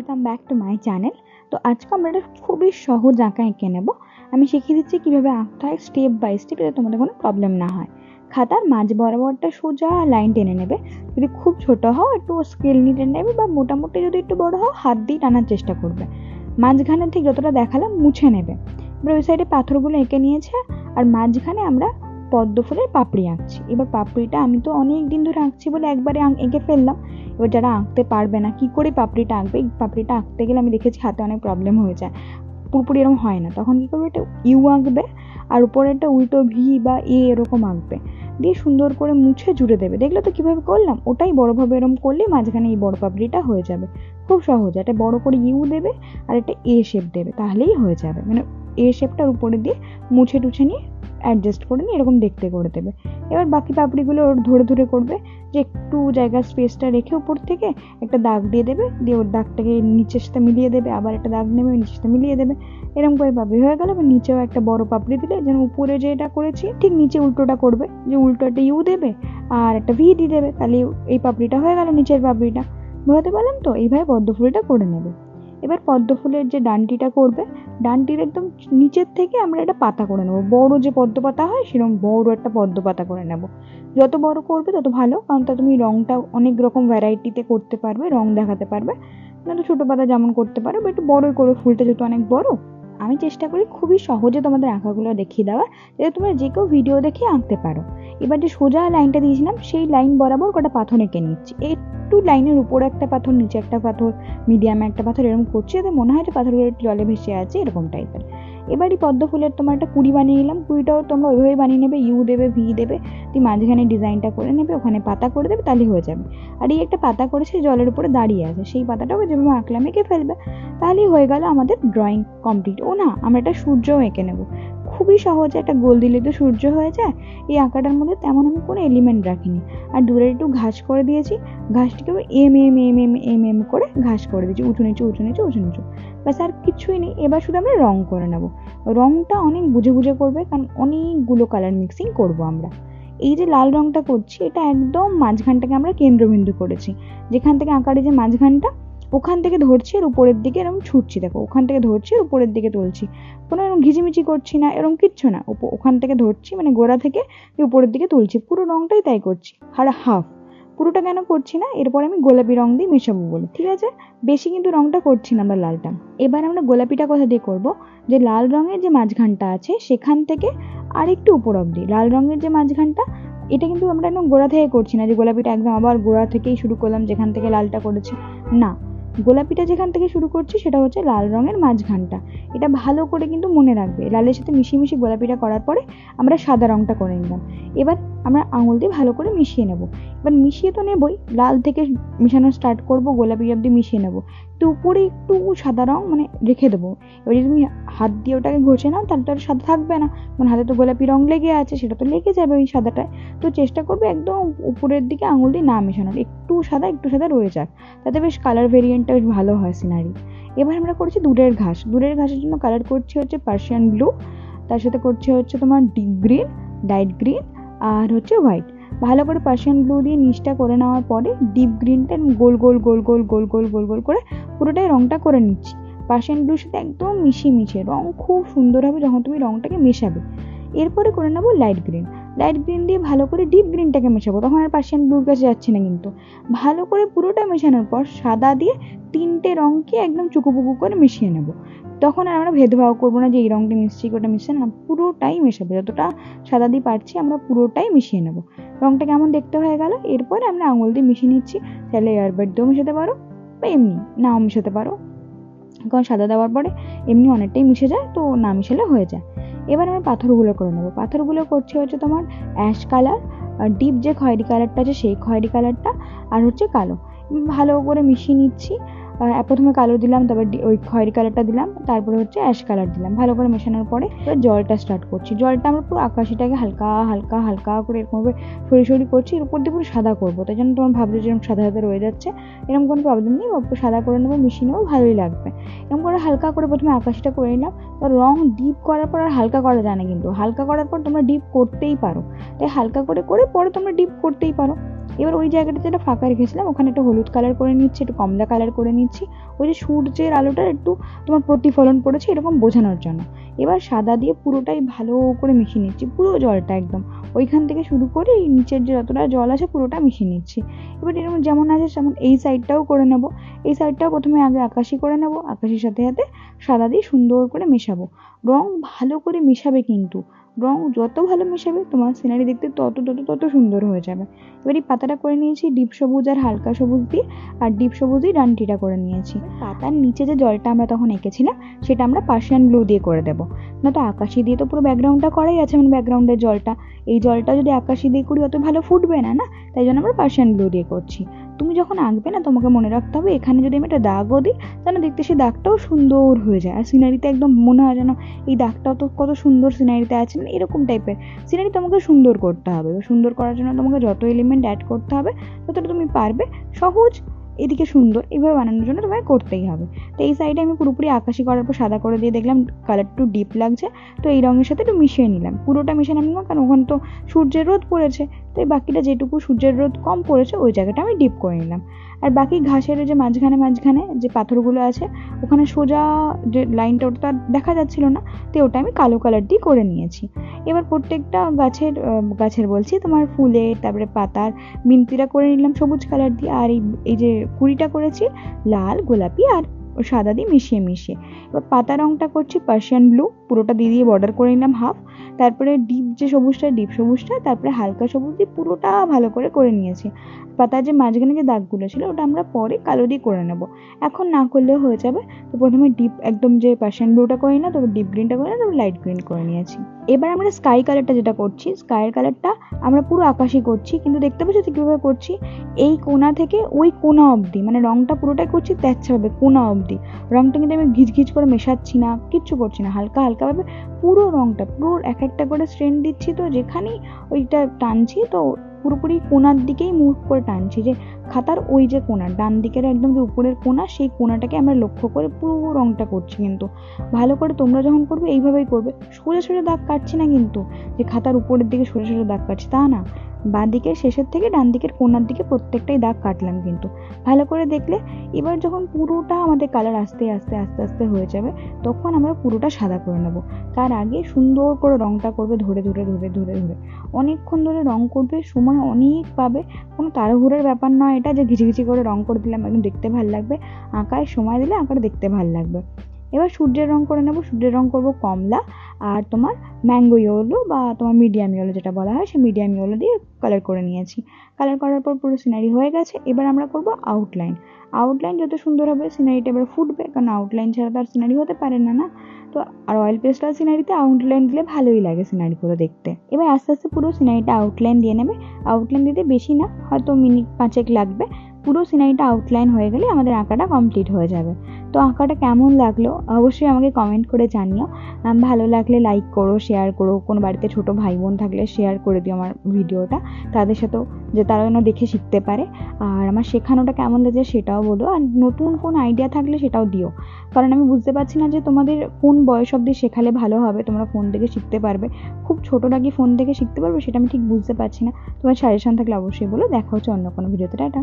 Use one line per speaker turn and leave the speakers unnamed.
Welcome back to my channel তো আজকে আমরা একটা খুবই সহজ আঁকা এঁকে নেব। আমি শিখিয়ে দিচ্ছি কীভাবে আঁকতে হয় স্টেপ বাই স্টেপ যাতে তোমাদের কোনো প্রবলেম না হয়। খাতার মাঝ বরাবরটা সোজা লাইন টেনে নেবে। যদি খুব ছোট হও, একটু স্কেল নিয়ে টেনে নেবে বা মোটামুটি যদি একটু বড় হও, হাত দিয়ে টানার চেষ্টা করবে। মাঝখানে ঠিক যতটা দেখালাম, মুছে নেবে। এবার ওই সাইডে পাথরগুলো এঁকে নিয়েছে। আর মাঝখানে আমরা পদ্ম ফুলের পাপড়ি আঁকছি। এবার পাপড়িটা আমি তো অনেক দিন ধরে আঁকছি বলে একবারে এঁকে ফেললাম। এবার যারা আঁকতে পারবে না, কি করে পাপড়িটা আঁকবে? পাপড়িটা আঁকতে গেলে আমি দেখেছি হাতে অনেক প্রবলেম হয়ে যায়। পুরোপুরি এরকম হয় না। তখন কী করবে? একটা ইউ আঁকবে আর উপরে একটা উল্টো ভি বা এ এরকম আঁকবে। দিয়ে সুন্দর করে মুছে জুড়ে দেবে। দেখলে তো কীভাবে করলাম? ওটাই বড়োভাবে এরকম করলেই মাঝখানে এই বড় পাপড়িটা হয়ে যাবে। খুব সহজ। একটা বড় করে ইউ দেবে আর একটা এ শেপ দেবে। তাহলেই হয়ে যাবে। মানে এ শেপটার উপরে দিয়ে মুছে টুছে নিয়ে অ্যাডজাস্ট করে নিয়ে এরকম দেখতে করে দেবে। এবার বাকি পাপড়িগুলো ওর ধরে ধরে করবে, যে একটু জায়গার স্পেসটা রেখে উপর থেকে একটা দাগ দিয়ে দেবে, দিয়ে ওর দাগটাকে নিচের সাথে মিলিয়ে দেবে, আবার একটা দাগ নেবে, নিচের সাথে মিলিয়ে দেবে। এরকম করে পাপড়ি হয়ে গেল, এবার নিচেও একটা বড় পাপড়ি দিলে, যেন উপরে যেটা করেছি, ঠিক নিচে উল্টোটা করবে, যে উল্টো একটা ইউ দেবে আর একটা ভি দিয়ে দেবে, তাহলে এই পাপড়িটা হয়ে গেল নিচের পাপড়িটা। বোঝাতে পারলাম তো? এইভাবে পদ্ম ফুলটা করে নেবে। এবার পদ্ম ফুলের যে ডানটিটা করবে, ডানটির একদম নিচের থেকে আমরা একটা পাতা করে নেব। বড় যে পদ্ম পাতা হয়, সেরকম বড় একটা পদ্ম পাতা করে নেব। যত বড় করবে, তত ভালো। কারণ তা তুমি রঙটা অনেক রকম ভ্যারাইটিতে করতে পারবে, রং দেখাতে পারবে। তো ছোটো পাতা যেমন করতে পারো, বা একটু বড়ই করে ফুলটা যেহেতু অনেক বড় আমি চেষ্টা করি খুবই সহজে তোমাদের আঁকাগুলো দেখিয়ে দেওয়া যাতে তোমরা যে কেউ ভিডিও দেখে আঁকতে পারো। এবার যে সোজা লাইনটা দিয়েছিলাম, সেই লাইন বরাবর কটা পাথর এঁকে নিচ্ছি। একটু লাইনের উপরে একটা পাথর, নিচে একটা পাথর মিডিয়ামে একটা পাথর এরকম করছি, যাতে মনে হয় যে পাথরগুলো জলে ভেসে আছে, এরকম টাইপের এবারই পদ্ম ফুলের তোমার একটা কুড়ি বানিয়ে নিলাম। কুড়িটাও তোমরা ওইভাবেই বানিয়ে নেবে, ইউ দেবে, ভি দেবে। তুই মাঝখানে ডিজাইনটা করে নেবে, ওখানে পাতা করে দেবে তাহলেই হয়ে যাবে। আর এই একটা পাতা করে করেছে জলের উপরে দাঁড়িয়ে আছে। সেই পাতাটাও যেভাবে আঁকলাম, এঁকে ফেলবে। তাহলেই হয়ে গেল আমাদের ড্রয়িং কমপ্লিট ও না, আমরা একটা সূর্যও এঁকে নেব। খুবই সহজ একটা গোল দিলে তো সূর্য হয়ে যায়। এই আঁকাটার মধ্যে তেমন আমি কোনো এলিমেন্ট রাখিনি। আর দূরে একটু ঘাস করে দিয়েছি। ঘাসটিকে এম এম এম এম এম এম করে ঘাস করে দিয়েছি। উঁচু নিচু উঁচু নিচু উঁচু নিচু। ব্যাস, আর কিছুই নেই। এবার শুধু আমরা রং করে নেব। রংটা অনেক বুঝে বুঝে করবে, কারণ অনেকগুলো কালার মিক্সিং করব আমরা। এই যে লাল রংটা করছি, এটা একদম মাঝখানটাকে আমরা কেন্দ্রবিন্দু করেছি। যেখান থেকে আঁকার যে মাঝখানটা ওখান থেকে ধরছি আর উপরের দিকে এরকম ছুটছি, দেখো, ওখান থেকে ধরছি আর উপরের দিকে তুলছি। কোনো এরকম ঘিচিমিচি করছি না এরকম কিচ্ছু না। ওখান থেকে ধরছি মানে গোড়া থেকে উপরের দিকে তুলছি, পুরো রংটাই তাই করছি আর হাফ। পুরোটা কেন করছি না? এরপর আমি গোলাপি রং দিয়ে মেশাবো বলে, ঠিক আছে? বেশি কিন্তু রংটা করছি না আমরা লালটা। এবার আমরা গোলাপিটা কোথা দিয়ে করব? যে লাল রঙের যে মাঝখানটা আছে, সেখান থেকে আর একটু উপর অবধি। লাল রঙের যে মাঝখানটা, এটা কিন্তু আমরা একদম গোড়া থেকে করছি না, যে গোলাপিটা একদম আবার গোড়া থেকেই শুরু করলাম, যেখান থেকে লালটা করেছি। না গোলাপিটা যেখান থেকে শুরু করছি সেটা হচ্ছে লাল রঙের মাঝখানটা। এটা ভালো করে কিন্তু মনে রাখবে। লালের সাথে মিশিয়ে মিশিয়ে গোলাপিটা করার পরে আমরা সাদা রঙটা করে নিলাম। এবার আমরা আঙুল দিয়ে ভালো করে মিশিয়ে নেব। এবার মিশিয়ে তো নেবই, লাল থেকে মিশানো স্টার্ট করব, গোলাপি অব্দি মিশিয়ে নেব। তো উপরে একটু সাদা রঙ মানে রেখে দেবো। এবার যদি তুমি হাত দিয়ে ওটাকে ঘষে নাও, তাহলে তো আর সাদা থাকবে না। মানে হাতে তো গোলাপি রঙ লেগে আছে, সেটা তো লেগে যাবে ওই সাদাটায়। তো চেষ্টা করবে একদম উপরের দিকে আঙুল দিয়ে না মেশানোর। একটু সাদা একটু সাদা রয়ে যাক। তাতে বেশ কালার ভেরিয়েন্টটা বেশ ভালো হয় সিনারি এবার আমরা করছি দূরের ঘাস। দূরের ঘাসের জন্য কালার করছি হচ্ছে পার্সিয়ান ব্লু তার সাথে করছি হচ্ছে তোমার ডিপ গ্রিন লাইট গ্রিন আর হচ্ছে হোয়াইট ভালো করে পার্সিয়ান ব্লু দিয়ে নিচটা করে নেওয়ার পরে ডিপ গ্রিনটা গোল গোল গোল গোল গোল গোল গোল গোল করে পুরোটাই রঙটা করে নিচ্ছি। পার্সিয়ান ব্লুর সাথে একদম মিশিয়ে মিশিয়ে রঙ খুব সুন্দর হবে যখন তুমি রঙটাকে মেশাবে। এরপরে করে নেব লাইট গ্রিন লাইট গ্রিন দিয়ে ভালো করে ডিপ গ্রিনটাকে মেশাবো। তখন আর পার্সিয়ান ব্লুর কাছে যাচ্ছে না কিন্তু। ভালো করে পুরোটা মেশানোর পর সাদা দিয়ে তিনটে রঙকে একদম চুকুপুকু করে মিশিয়ে নেব। তখন আর আমরা ভেদভাব করব না যে এই রঙটা মিশছি ওটা মিশছে না, পুরোটাই মেশাবো। যতটা সাদা দিয়ে পারছি আমরা পুরোটাই মিশিয়ে নেব। রঙটা কেমন দেখতে হয়ে গেল? এরপরে আমরা আঙুল দিয়ে মিশিয়ে নিচ্ছি। তাহলে এয়ারবাড দিয়েও মেশাতে পারো বা এমনি নাও মেশাতে পারো। কারণ সাদা দেওয়ার পরে এমনি অনেকটাই মিশে যায়, তো না মিশালে হয়ে যায়। এবার আমি পাথরগুলো করে নেব। পাথরগুলো করছি হচ্ছে তোমার অ্যাশ কালার ডিপ যে খয়েরি কালারটা আছে সেই খয়েরি কালারটা আর হচ্ছে কালো। ভালো করে মিশিয়ে নিচ্ছি। প্রথমে কালো দিলাম, তারপর ওই খয়েরি কালারটা দিলাম, তারপরে হচ্ছে অ্যাশ কালার দিলাম। ভালো করে মেশানোর পরে জলটা স্টার্ট করছি। জলটা আমরা পুরো আকাশিটাকে হালকা হালকা হালকা করে এরকমভাবে সরি সরি করছি। এর উপর দিয়ে পুরো সাদা করব। তাই জন্য তোমার ভাবছ যেরকম সাদা সাদা রয়ে যাচ্ছে, এরকম কোনো প্রবলেম নেই। সাদা করে নেব, মিশিয়ে নেব, ভালোই লাগবে। এরকম করে হালকা করে প্রথমে আকাশটা করে নিলাম। তো রং ডিপ করার পর আর হালকা করা যায় না কিন্তু। হালকা করার পর তোমরা ডিপ করতেই পারো। তাই হালকা করে করে পরে তোমরা ডিপ করতেই পারো। এবার ওই জায়গাটাতে একটা ফাঁকা রেখেছিলাম, ওখানে একটা হলুদ কালার করে নিচ্ছি, একটু কমলা কালার করে নিচ্ছি। ওই যে সূর্যের আলোটার একটু তোমার প্রতিফলন পড়েছে এরকম বোঝানোর জন্য। এবার সাদা দিয়ে পুরোটাই ভালো করে মিশিয়ে নিচ্ছি, পুরো জলটা একদম। ওইখান থেকে শুরু করে নিচের যে যতটা জল আছে পুরোটা মিশিয়ে নিচ্ছি। এবার এরকম যেমন আছে তেমন এই সাইডটাও করে নেব। এই সাইডটাও প্রথমে আগে আকাশি করে নেব, আকাশির সাথে সাথে সাদা দিয়ে সুন্দর করে মেশাবো। রং ভালো করে মেশাবে কিন্তু। রং যত ভালো মেশাবে তোমার সিনারি দেখতে তত তত তত সুন্দর হয়ে যাবে। এবার এই পাতাটা করে নিয়েছি ডিপ সবুজ আর হালকা সবুজ দিয়ে আর ডিপ সবুজ দিয়ে ডানটিটা করে নিয়েছি। পাতার নিচে যে জলটা আমরা তখন এঁকেছিলাম সেটা আমরা পার্সিয়ান ব্লু দিয়ে করে দেবো। না তো আকাশি দিয়ে তো পুরো ব্যাকগ্রাউন্ডটা করাই আছে মানে ব্যাকগ্রাউন্ডের জলটা। এই জলটা যদি আকাশি দিয়ে করি অত ভালো ফুটবে না না? তাই জন্য আমরা পার্সিয়ান ব্লু দিয়ে করছি। তুমি যখন আঁকবে না তোমাকে মনে রাখতে হবে এখানে যদি আমি একটা দাগও দিই যেন দেখতে সেই দাগটাও সুন্দর হয়ে যায়। আর সিনারিতে একদম মনে হয় যেন এই দাগটাও তো কত সুন্দর সিনারিতে আছে মানে এরকম টাইপের সিনারি তোমাকে সুন্দর করতে হবে। সুন্দর করার জন্য তোমাকে যত এলিমেন্ট অ্যাড করতে হবে, ততটা তুমি পারবে সহজ, এদিকে সুন্দর এইভাবে বানানোর জন্য তোমায় করতেই হবে। তো এই সাইডে আমি পুরোপুরি আকাশি করার পর সাদা করে দিয়ে দেখলাম কালার একটু ডিপ লাগছে। তো এই রঙের সাথে একটু মিশিয়ে নিলাম। পুরোটা মিশিয়ে নিলাম কারণ ওখানে তো সূর্যের রোদ পড়েছে। তো এই বাকিটা যেটুকু সূর্যের রোদ কম পড়েছে, ওই জায়গাটা আমি ডিপ করে নিলাম। আর বাকি ঘাসের যে মাঝখানে মাঝখানে যে পাথরগুলো আছে, ওখানে সোজা যে লাইনটা ওটা দেখা যাচ্ছিল না, তো ওটা আমি কালো কালার দিয়ে করে নিয়েছি। এবার প্রত্যেকটা গাছের গাছের বলছি, তোমার ফুলে, তারপরে পাতার মিনতিটা করে নিলাম সবুজ কালার দিয়ে, আর এই এই যে কুড়িটা করেছি, লাল, গোলাপি আর সাদা দিয়ে মিশিয়ে মিশিয়ে। এবার পাতা রঙটা করছি পার্সিয়ান ব্লু পুরোটা দিয়ে দিয়ে বর্ডার করে নিলাম হাফ তারপরে ডিপ যে সবুজটা, ডিপ সবুজটা, তারপরে হালকা সবুজ দিয়ে পুরোটা ভালো করে করে নিয়েছি। পাতার যে মাঝখানে যে দাগগুলো ছিল, ওটা আমরা পরে কালো দিয়ে করে নেব। এখন না করলেও হয়ে যাবে। তো প্রথমে ডিপ একদম যে পার্সিয়ান ব্লুটা করে নিলাম, তারপর ডিপ গ্রিনটা করে নিলাম, তারপর লাইট গ্রিন করে নিয়েছি। এবার আমরা স্কাই কালারটা যেটা করছি স্কাইয়ের কালারটা আমরা পুরো আকাশি করছি, কিন্তু দেখতে পাচ্ছি তো কীভাবে করছি? এই কোনা থেকে ওই কোনা অবধি মানে রঙটা পুরোটাই করছি তেচ্ছাভাবে কোনা অবধি। রঙটা কিন্তু আমি ঘিচ ঘিচ করে মেশাচ্ছি না, কিচ্ছু করছি না। হালকা হালকাভাবে পুরো রঙটা পুরো এক একটা করে স্ট্রেন দিচ্ছি তো যেখানেই ওইটা টানছি তো পুরোপুরি কোনার দিকেই মুখ করে টানছি যে খাতার ওই যে কোনা, ডান দিকের একদম যে উপরের কোনা, সেই কোনাটাকে আমরা লক্ষ্য করে পুরো রঙটা করছি কিন্তু। ভালো করে তোমরা যখন করবে, এইভাবেই করবে। সোজা সোজা দাগ কাটছি না কিন্তু, যে খাতার উপরের দিকে সোজা সোজা দাগ কাটছি, তা না। বাঁ দিকের শেষের থেকে ডান দিকের কোনার দিকে প্রত্যেকটাই দাগ কাটলাম কিন্তু। ভালো করে দেখলে এবার যখন পুরোটা আমাদের কালার আস্তে আস্তে আস্তে আস্তে হয়ে যাবে, তখন আমরা পুরোটা সাদা করে নেব। তার আগে সুন্দর করে রঙটা করবে ধরে ধরে ধরে ধরে ধরে। অনেকক্ষণ ধরে রং করবে, সময় অনেক পাবে। কোনো তাড়াহুড়োর ব্যাপার নয় এটা যে ঘিচি ঘিচি করে রং করে দিলাম একদম দেখতে ভালো লাগবে। আঁকায় সময় দিলে আঁকাটা দেখতে ভালো লাগবে। এবার সূর্যের রং করে নেব। সূর্যের রং করব কমলা আর তোমার ম্যাঙ্গো ইয়েলো বা তোমার মিডিয়াম ইয়েলো যেটা বলা হয় সেই মিডিয়াম ইয়েলো দিয়ে কালার করে নিয়েছি। কালার করার পর পুরো সিনারি হয়ে গেছে। এবার আমরা করব আউটলাইন আউটলাইন যত সুন্দর হবে সিনারিটা এবার ফুটবে, কারণ আউটলাইন ছাড়া তো আর সিনারি হতে পারে না না? তো আর অয়েল পেস্টাল সিনারিতে আউটলাইন দিলে ভালোই লাগে সিনারিগুলো দেখতে। এবার আস্তে আস্তে পুরো সিনারিটা আউটলাইন দিয়ে নেবে। আউটলাইন দিতে বেশি না, হয়তো মিনিট পাঁচেক লাগবে। পুরো সিনারিটা আউটলাইন হয়ে গেলে আমাদের আঁকাটা কমপ্লিট হয়ে যাবে। তো আঁকাটা কেমন লাগল? অবশ্যই আমাকে কমেন্ট করে জানিও। ভালো লাগলে লাইক করো শেয়ার করো। কোনো বাড়িতে ছোটো ভাই বোন থাকলে শেয়ার করে দিও আমার ভিডিওটা। তাদের সাথেও যে তারা যেন দেখে শিখতে পারে। আর আমার শেখানোটা কেমন লাগছে সেটাও বলো। আর নতুন কোন আইডিয়া থাকলে সেটাও দিও। কারণ আমি বুঝতে পারছি না যে তোমাদের কোন বয়স অবধি শেখালে ভালো হবে। তোমরা ফোন থেকে শিখতে পারবে। খুব ছোটোটা কি ফোন থেকে শিখতে পারবে সেটা আমি ঠিক বুঝতে পারছি না। তোমার সাজেশন থাকলে অবশ্যই বলো। দেখা হচ্ছে অন্য কোনো ভিডিওতে। টাটা।